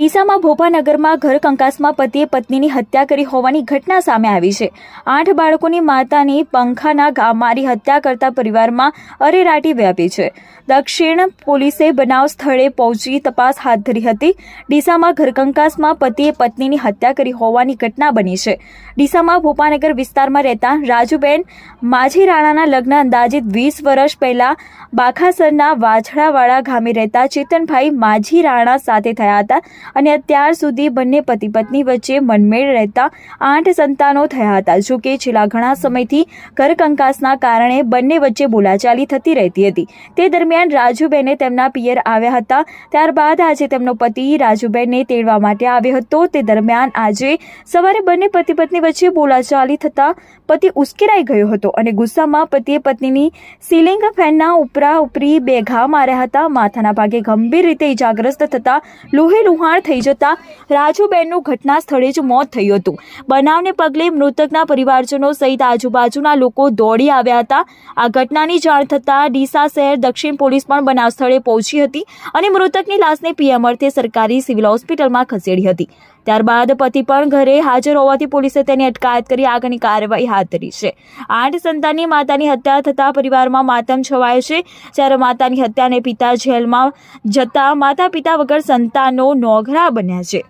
ડીસામાં ભોપાનગરમાં ઘર કંકાસમાં પતિએ પત્નીની હત્યા કરી હોવાની ઘટના સામે આવી છે. આઠ બાળકોની માતાની પંખાના ઘા મારી હત્યા કરતા પરિવારમાં અરેરાટી વ્યાપી છે. દક્ષિણ પોલીસે બનાવ સ્થળે પહોંચી તપાસ હાથ ધરી હતી. ડીસામાં ઘરકંકાસમાં પતિએ પત્નીની હત્યા કરી હોવાની ઘટના બની છે. ડીસામાં ભોપાનગર વિસ્તારમાં રહેતા રાજુબેન માજી રાણાના લગ્ન અંદાજિત વીસ વર્ષ પહેલા બાખાસરના વાછડાવાળા ગામે રહેતા ચેતનભાઈ માજી રાણા સાથે થયા હતા. અને અત્યાર સુધી બંને પતિ પત્ની વચ્ચે મનમેળ રહેતા આઠ સંતાનો થયા હતા, જો કે છેલ્લા ઘણા સમયથી ઘરકંકાસના કારણે બંને વચ્ચે બોલાચાલી થતી રહેતી હતી. તે દરમિયાન રાજુબેને તેમના પિયર આવ્યા હતા. ત્યારબાદ આજે તેમનો પતિ રાજુબેનને તેડવા માટે આવ્યો હતો. તે દરમિયાન આજે સવારે બંને પતિ પત્ની વચ્ચે બોલાચાલી થતા પતિ ઉશ્કેરાઈ ગયો હતો અને ગુસ્સામાં પતિએ પત્નીની સીલિંગ ફેનના ઉપરા ઉપરી બે ઘા માર્યા હતા. માથાના ભાગે ગંભીર રીતે ઇજાગ્રસ્ત થતા લોહી લુહાણ થઈ જતા રાજુબેનનું ઘટના સ્થળે જ મોત થયું હતું. બનાવને પગલે મૃતકના પરિવારજનો સહિત આજુબાજુના લોકો દોડી આવ્યા હતા. આ ઘટનાની જાણ થતાં ડીસા શહેર દક્ષિણ પોલીસ પણ બનાવ સ્થળે પહોંચી હતી અને મૃતકની લાશને પીએમ અર્થે સરકારી સિવિલ હોસ્પિટલમાં ખસેડી હતી. ત્યારબાદ પતિ પણ ઘરે હાજર હોવાથી પોલીસે તેની અટકાયત કરી આગળની કાર્યવાહી હાથ ધરી છે. આઠ સંતાનની માતાની હત્યા થતા પરિવારમાં માતમ છવાય છે. જ્યારે માતાની હત્યાને પિતા જેલમાં જતા માતા પિતા વગર સંતાનો નોઘરા બન્યા છે.